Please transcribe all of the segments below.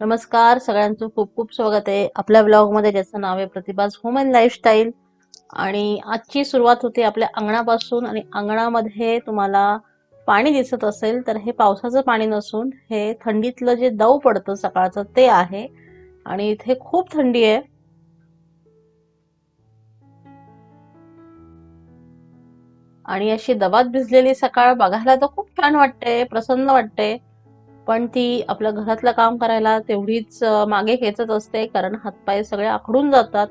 नमस्कार सगळ्यांचं खूप खूप स्वागत आहे. आपल्या ब्लॉगमध्ये ज्याचं नाव आहे प्रतिभास होम अँड लाईफस्टाईल आणि आजची सुरुवात होते आपल्या अंगणापासून आणि अंगणामध्ये तुम्हाला पाणी दिसत असेल तर हे पावसाचं पाणी नसून हे थंडीतलं जे दव पडतं सकाळचं ते आहे. आणि इथे खूप थंडी आहे. आणि अशी दबात भिजलेली सकाळ बघायला तर खूप छान वाटते प्रसन्न वाटते. पण ती आपल्या घरातलं काम करायला तेवढीच मागे खेचत असते कारण हातपाय सगळे आखडून जातात.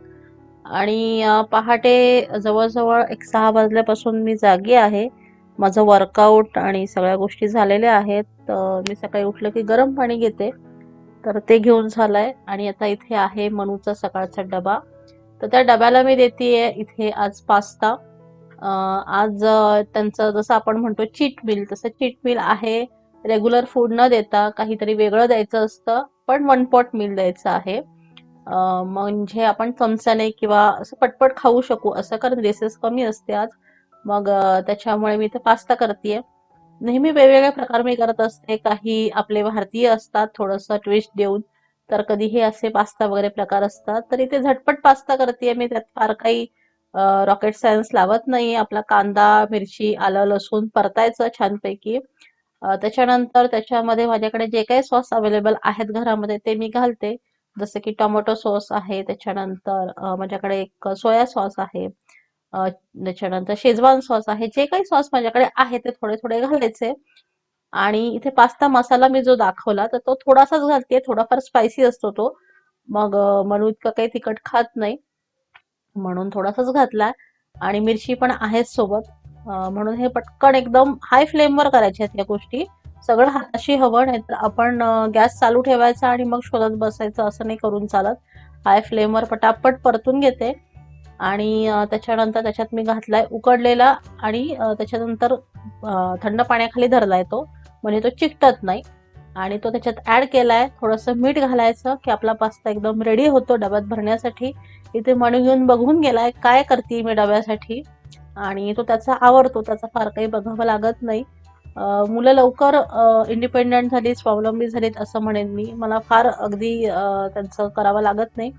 आणि पहाटे जवळजवळ एक सहा वाजल्यापासून मी जागी आहे. माझं वर्कआउट आणि सगळ्या गोष्टी झालेल्या आहेत. मी सकाळी उठलं की गरम पाणी घेते. तर ते घेऊन झालंय. आणि आता इथे आहे मनूचा सकाळचा डबा. तर त्या डब्याला मी देते इथे आज पास्ता. आज त्यांचं जसं आपण म्हणतो चीट मिल तसं चीट मिल आहे. रेग्युलर फूड न देता काहीतरी वेगळं द्यायचं असतं पण वन पॉट मील द्यायचं आहे. म्हणजे आपण चमच्याने किंवा असं पटपट खाऊ शकू असं कारण रेसेस कमी असते आज. मग त्याच्यामुळे मी इथे पास्ता करतेय. नेहमी वेगवेगळे प्रकार मी करत असते. काही आपले भारतीय असतात थोडंसं ट्विस्ट देऊन. तर कधी हे असे पास्ता वगैरे प्रकार असतात. तर इथे झटपट पास्ता करतेय मी. त्यात फार काही रॉकेट सायन्स लावत नाही आपला कांदा मिरची आलं लसूण परतायचं छानपैकी. त्याच्यानंतर त्याच्यामध्ये माझ्याकडे जे काही सॉस अवेलेबल आहेत घरामध्ये ते मी घालते. जसं की टोमॅटो सॉस आहे त्याच्यानंतर माझ्याकडे एक सोया सॉस आहे. त्याच्यानंतर शेजवान सॉस आहे. जे काही सॉस माझ्याकडे आहे ते थोडे थोडे घालायचे. आणि इथे पास्ता मसाला मी जो दाखवला तर तो थोडासाच घालते. थोडाफार स्पायसी असतो तो. मग म्हणून इतकं काही तिखट खात नाही. म्हणून थोडासाच घातला. आणि मिरची पण आहेच सोबत. म्हणून हे पटकन एकदम हाय फ्लेमवर करायच्या आहेत या गोष्टी. सगळं हाताशी हवं नाहीतर आपण गॅस चालू ठेवायचा आणि मग शोधत बसायचं असं नाही करून चालत. हाय फ्लेमवर पटापट परतून घेते. आणि त्याच्यानंतर त्याच्यात मी घातलाय उकडलेला आणि त्याच्यानंतर थंड पाण्याखाली धरलाय तो. म्हणजे तो चिकटत नाही. आणि तो त्याच्यात ऍड केलाय. थोडंसं मीठ घालायचं की आपला पास्ता एकदम रेडी होतो डब्यात भरण्यासाठी. इथे म्हणून घेऊन बघून गेलाय काय करते मी डब्यासाठी? आणि तो त्याचा आवडतो त्याचा फार काही बघावं लागत नाही. मुलं लवकर इंडिपेंडंट झालीत स्वावलंबी झालीत असं म्हणेन मी. मला फार अगदी त्यांचं करावं लागत नाही.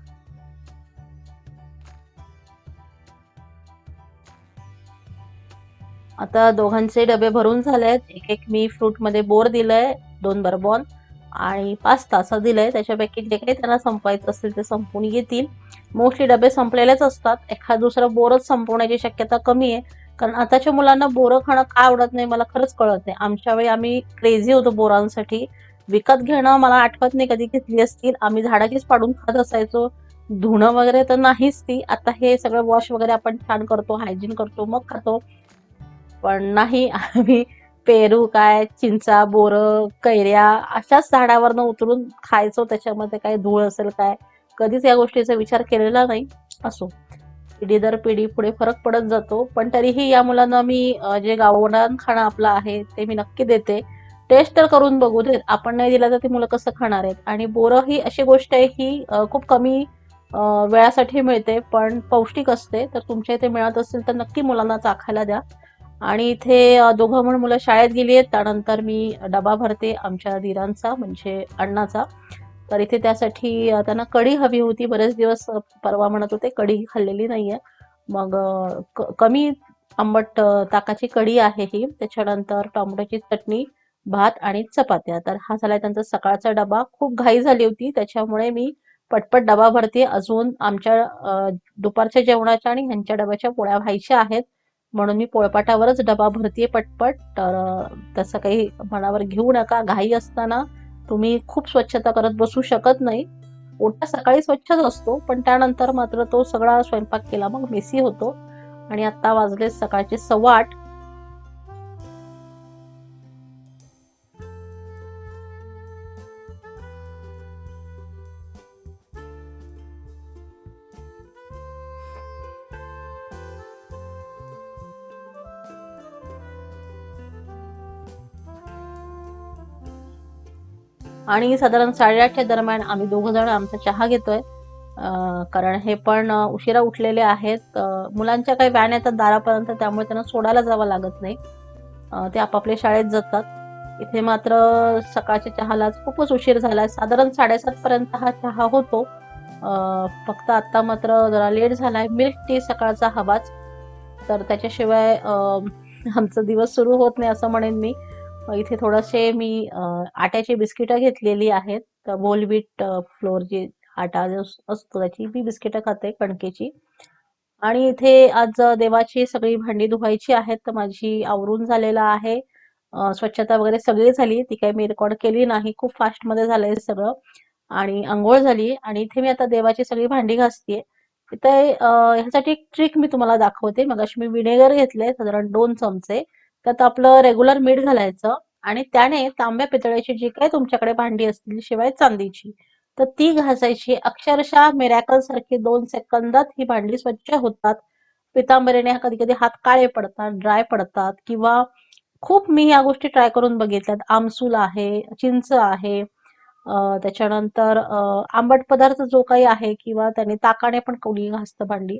आता दोघांचे डबे भरून झाले आहेत एक एक मी फ्रूटमध्ये बोर दिलंय दोन बर्बॉन. आणि पास्ता असं दिलंय. त्याच्यापैकी जे काही त्यांना संपवायचं असेल ते संपून येतील. मोस्टली डबे संपलेलेच असतात. एखाद दुसरं बोरच संपवण्याची शक्यता कमी आहे. कारण आताच्या मुलांना बोरं खाणं का आवडत नाही मला खरंच कळत नाही. आमच्या वेळी आम्ही क्रेझी होतो बोरांसाठी. विकत घेणं मला आठवत नाही कधी घेतली असतील. आम्ही झाडाचीच पाडून खात असायचो. धुणं वगैरे तर नाहीच ती. आता हे सगळं वॉश वगैरे आपण छान करतो हायजीन करतो मग खातो. पण नाही आम्ही पेरू काय चिंचा बोर कैऱ्या अशाच झाडावरनं उतरून खायचो त्याच्यामध्ये काय धूळ असेल काय कधीच या गोष्टीचा विचार केलेला नाही असो. पिढी दर पिढी पुढे फरक पडत जातो पण तरीही या मुलांना मी जे गावडान खाणं आपलं आहे ते मी नक्की देते. टेस्ट तर करून बघू देत आपण नाही दिला तर ती मुलं कसं खाणार आहेत? आणि बोरं ही अशी गोष्ट आहे ही खूप कमी वेळासाठी मिळते पण पौष्टिक असते तर तुमच्या इथे मिळत असेल तर नक्की मुलांना चाखायला द्या. आणि इथे दोघं म्हणून मुलं शाळेत गेली आहेत. त्यानंतर मी डबा भरते आमच्या धीरांचा म्हणजे अण्णाचा. तर इथे त्यासाठी त्यांना कढी हवी होती. बरेच दिवस परवा म्हणत होते कढी खाल्लेली नाहीये. मग कमी आंबट ताकाची कढी आहे ही. त्याच्यानंतर टोमॅटोची चटणी भात आणि चपात्या. तर हा झाला त्यांचा सकाळचा डबा. खूप घाई झाली होती. त्याच्यामुळे मी पटपट डबा भरते. अजून आमच्या दुपारच्या जेवणाच्या आणि ह्यांच्या डब्याच्या पोळ्या व्हायच्या आहेत. म्हणून मी पोळपाटावरच डबा भरतीये पटपट. तर तसं काही मनावर घेऊ नका. घाई असताना तुम्ही खूप स्वच्छता करत बसू शकत नाही. ओटा सकाळी स्वच्छच असतो पण त्यानंतर मात्र तो सगळा स्वयंपाक केला मग मेसी होतो. आणि आता वाजले सकाळचे सव्वा आठ. आणि साधारण साडेआठच्या दरम्यान आम्ही दोघं जण आमचा चहा घेतोय. कारण हे पण उशिरा उठलेले आहेत. मुलांच्या काही व्हॅन येतात दारापर्यंत त्यामुळे त्यांना सोडायला जावं लागत नाही. ते आपापल्या शाळेत जातात. इथे मात्र सकाळच्या चहाला खूपच उशीर झालाय. साधारण साडेसात पर्यंत हा चहा होतो. फक्त आता मात्र जरा लेट झालाय. मिल्क टी सकाळचा हवाच. तर त्याच्याशिवाय आमचा दिवस सुरू होत नाही असं म्हणेन मी. इथे थोडेसे मी आट्याची बिस्किटं घेतलेली आहेत. तर बोलवीट फ्लोर जी आटा जो असतो त्याची मी बिस्किटं खाते कणकेची. आणि इथे आज देवाची सगळी भांडी धुवायची आहेत तर माझी आवरून झालेलं आहे. स्वच्छता वगैरे सगळी झाली ती काही मी रेकॉर्ड केली नाही. खूप फास्टमध्ये झालंय सगळं. आणि आंघोळ झाली. आणि इथे मी आता देवाची सगळी भांडी घासतीये तर ह्यासाठी एक ट्रिक मी तुम्हाला दाखवते. मगाशी मी विनेगर घेतले साधारण दोन चमचे. त्यात आपलं रेग्युलर मीठ घालायचं आणि त्याने तांब्या पितळ्याची जी काही तुमच्याकडे भांडी असतील शिवाय चांदीची तर ती घासायची. अक्षरशः मिरॅकल सारखी दोन सेकंदात ही भांडी स्वच्छ होतात. पितांबरीने कधी कधी हात काळे पडतात ड्राय पडतात किंवा खूप मी या गोष्टी ट्राय करून बघितल्यात. आमसूल आहे चिंच आहे त्याच्यानंतर आंबट पदार्थ जो काही आहे किंवा त्याने ताकाने पण कोणी घासतं भांडी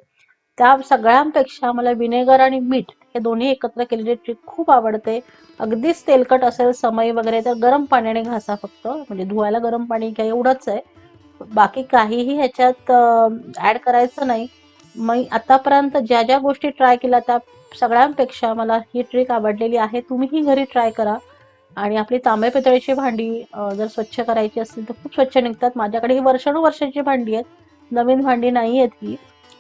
त्या सगळ्यांपेक्षा मला विनेगर आणि मीठ हे दोन्ही एकत्र केलेली ट्रिक खूप आवडते. अगदीच तेलकट असेल समय वगैरे तर गरम पाण्याने घासा फक्त. म्हणजे धुवायला गरम पाणी घ्या एवढंच आहे. बाकी काहीही ह्याच्यात ॲड करायचं नाही. मग आतापर्यंत ज्या ज्या गोष्टी ट्राय केल्या त्या सगळ्यांपेक्षा मला ही ट्रिक आवडलेली आहे. तुम्हीही घरी ट्राय करा. आणि आपली तांबे पितळीची भांडी जर स्वच्छ करायची असतील तर खूप स्वच्छ निघतात. माझ्याकडे ही वर्षानुवर्षाची भांडी आहेत. नवीन भांडी नाही आहेत ही.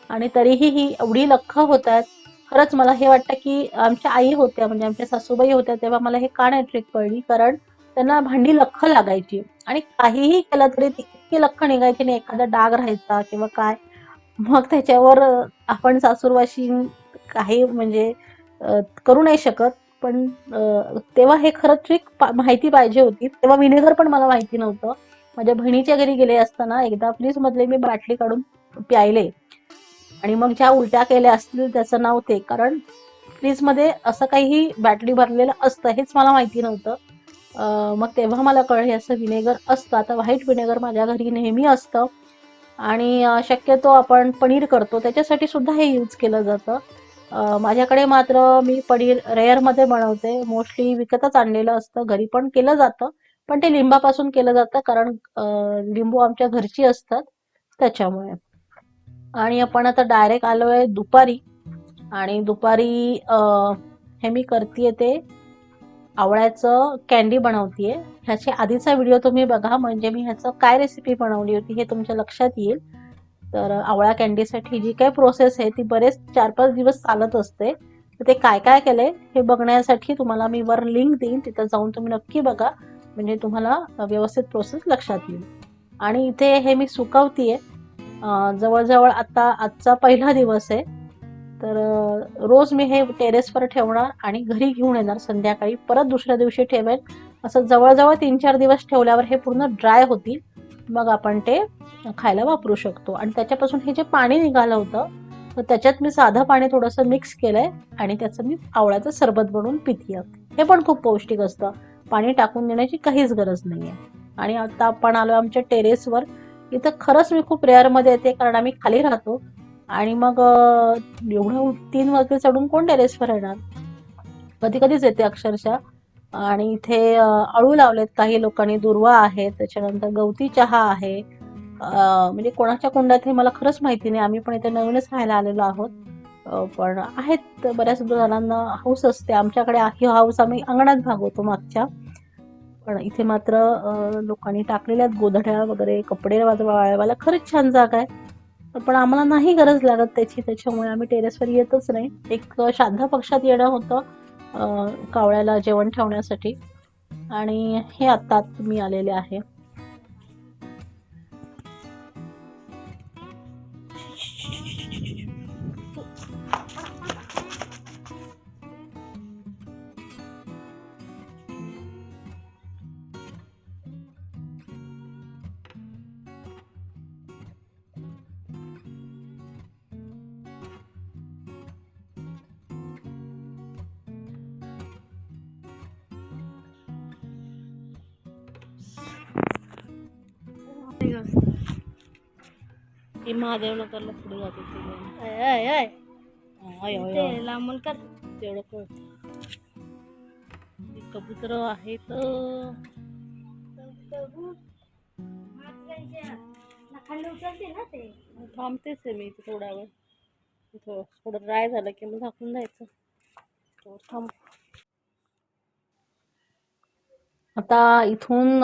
आणि तरीही ही एवढी लख्ख होत आहेत खरंच मला हे वाटतं की आमच्या आई होत्या म्हणजे आमच्या सासूबाई होत्या तेव्हा मला हे का नाही ट्रिक कळली कारण त्यांना भांडी लख्ख लागायची. आणि काहीही केलं तरी इतकी लख निघायची नाही एखादा डाग राहायचा किंवा काय. मग त्याच्यावर आपण सासूरवाशी काही म्हणजे करू नाही शकत. पण तेव्हा हे खरं ट्रिक माहिती पाहिजे होती. तेव्हा विनेगर पण मला माहिती नव्हतं. माझ्या बहिणीच्या घरी गेले असताना एकदा फ्रीज मधले मी बाटली काढून प्यायले. आणि मग ज्या उलट्या केल्या असतील त्याचं नाव ते. कारण फ्रीजमध्ये असं काही बॅटरी भरलेलं असतं हेच मला माहिती नव्हतं. मग तेव्हा मला कळले असं विनेगर असतं. आता व्हाईट विनेगर माझ्या घरी नेहमी असतं. आणि शक्यतो आपण पनीर करतो. त्याच्यासाठी सुद्धा हे यूज केलं जातं. माझ्याकडे मात्र मी पनीर रेअरमध्ये बनवते. मोस्टली विकतच आणलेलं असतं. घरी पण केलं जातं. पण ते लिंबापासून केलं जातं कारण लिंबू आमच्या घरची असतात त्याच्यामुळे. आणि आपण आता डायरेक्ट आलो आहे दुपारी. आणि दुपारी हे मी करते ते आवळ्याचं कॅन्डी बनवतीये. ह्याच्या आधीचा व्हिडिओ तुम्ही बघा म्हणजे मी ह्याचं काय रेसिपी बनवली होती हे तुमच्या लक्षात येईल. तर आवळा कॅन्डीसाठी जी काय प्रोसेस आहे ती बरेच चार पाच दिवस चालत असते. तर ते काय काय केलंय हे बघण्यासाठी तुम्हाला मी वर लिंक देईन तिथं जाऊन तुम्ही नक्की बघा. म्हणजे तुम्हाला व्यवस्थित प्रोसेस लक्षात येईल. आणि इथे हे मी सुकवतीये. जवळजवळ आता आजचा पहिला दिवस आहे. तर रोज मी हे टेरेसवर ठेवणार आणि घरी घेऊन येणार संध्याकाळी. परत दुसऱ्या दिवशी ठेवेन. असं जवळजवळ तीन चार दिवस ठेवल्यावर हे पूर्ण ड्राय होतील. मग आपण ते खायला वापरू शकतो. आणि त्याच्यापासून हे जे पाणी निघालं होतं तर त्याच्यात मी साधं पाणी थोडंसं मिक्स केलंय आणि त्याचं मी आवळ्याचं सरबत बनवून पितीय. हे पण खूप पौष्टिक असतं. पाणी टाकून देण्याची काहीच गरज नाहीये. आणि आता आपण आलो आमच्या टेरेसवर इथं खरंच मी खूप रेअरमध्ये येते कारण आम्ही खाली राहतो. आणि मग एवढं तीन मजले चढून कोण टेरेसवर येणार? कधी कधीच येते अक्षरशः. आणि इथे अळू लावलेत काही लोकांनी दुर्वा आहे त्याच्यानंतर गवती चहा आहे. म्हणजे कोणाच्या कुंडात हे मला खरंच माहिती नाही आम्ही पण इथे नवीनच राहायला आलेलो आहोत. पण आहेत बऱ्याच जणांना हाऊस असते आमच्याकडे ही हाऊस आम्ही अंगणात भागवतो मागच्या. पण इथे मात्र लोकांनी टाकलेल्या आहेत गोधड्या वगैरे कपडे वाळवायला. खरंच छान जागा आहे. पण आम्हाला नाही गरज लागत त्याची. त्याच्यामुळे आम्ही टेरेसवर येतच नाही. एक श्राद्ध पक्षात येणं होतं कावळ्याला जेवण ठेवण्यासाठी. आणि हे आत्ता मी आलेले आहे. ही महादेव नगरला पुढे जाते ती अय, अय, अय. अय, अय, ते अय. लांबून कर तेवढं कळतं कबूतर आहेत ते थांबतेच आहे मी इथे थोडा वेळ इथं थोडं ड्राय झालं की मग झाकून जायचं तो थांब आता इथून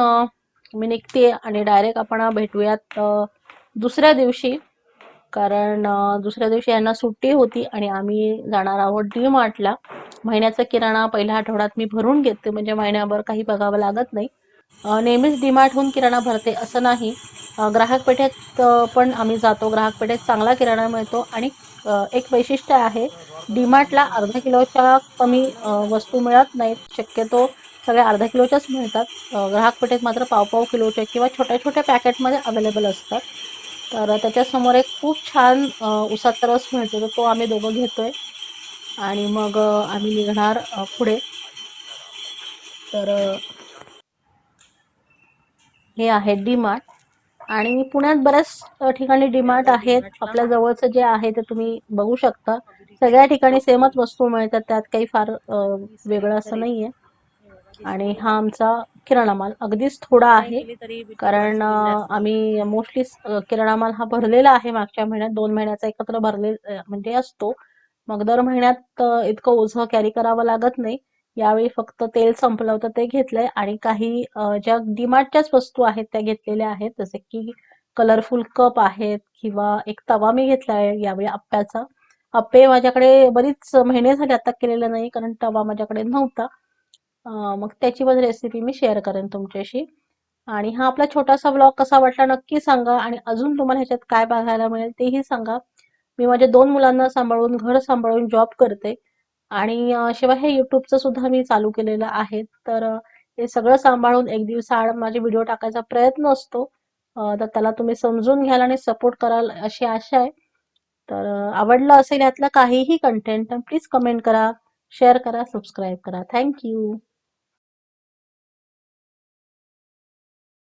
मी निघते आणि डायरेक्ट आपण भेटूयात दुसऱ्या दिवशी कारण दुसऱ्या दिवशी यांना सुट्टी होती आणि आम्ही जाणार आहोत डी मार्टला महिन्याचा किराणा पहिल्या आठवड्यात मी भरून घेते म्हणजे महिन्याभर काही बघावं लागत नाही. नेहमीच डी मार्टहून किराणा भरते असं नाही. ग्राहक पेठेत पण आम्ही जातो. ग्राहक पेठेत चांगला किराणा मिळतो आणि एक वैशिष्ट्य आहे डी मार्टला अर्धा किलोच्या कमी वस्तू मिळत नाहीत. शक्यतो सगळ्या अर्धा किलोच्याच मिळतात. ग्राहक पेठेत मात्र पाव पाव किलोच्या किंवा छोट्या छोट्या पॅकेटमध्ये अवेलेबल असतात. तर त्याच्यासमोर एक खूप छान उसाचा रस मिळतो. तर तो आम्ही दोघं घेतोय. आणि मग आम्ही निघणार पुढे. तर हे आहे डी मार्ट आणि पुण्यात बऱ्याच ठिकाणी डीमार्ट आहेत. आपल्या जवळचं जे आहे ते तुम्ही बघू शकता. सगळ्या ठिकाणी सेमच वस्तू मिळतात. त्यात काही फार वेगळं असं नाहीये. आणि हा आमचा किराणा माल अगदीच थोडा आहे. कारण आम्ही मोस्टली किराणा माल हा भरलेला आहे मागच्या महिन्यात. दोन महिन्याचा एकत्र भरले म्हणजे असतो. मग दर महिन्यात इतकं ओझं कॅरी करावं लागत नाही. यावेळी फक्त तेल संपलं होतं ते घेतलंय. आणि काही ज्या डीमार्टच्याच वस्तू आहेत त्या घेतलेल्या आहेत. जसे की कलरफुल कप आहेत किंवा एक तवा मी घेतलाय यावेळी आप्प्याचा. आप्पे माझ्याकडे बरीच महिने झाले आता केलेलं नाही. कारण तवा माझ्याकडे नव्हता. मग त्याची पण रेसिपी मी शेअर करेन तुमच्याशी. आणि हा आपला छोटासा व्लॉग कसा वाटला नक्की सांगा. आणि अजून तुम्हाला ह्याच्यात काय बघायला मिळेल तेही सांगा. मी माझ्या दोन मुलांना सांभाळून घर सांभाळून जॉब करते. आणि शिवाय हे युट्यूबचं सुद्धा मी चालू केलेलं आहे. तर हे सगळं सांभाळून एक दिवसाआड माझे व्हिडिओ टाकायचा प्रयत्न असतो. तर त्याला तुम्ही समजून घ्याल आणि सपोर्ट कराल अशी आशा आहे. तर आवडलं असेल यातलं काहीही कंटेंट तर प्लीज कमेंट करा शेअर करा सबस्क्राईब करा. Thank you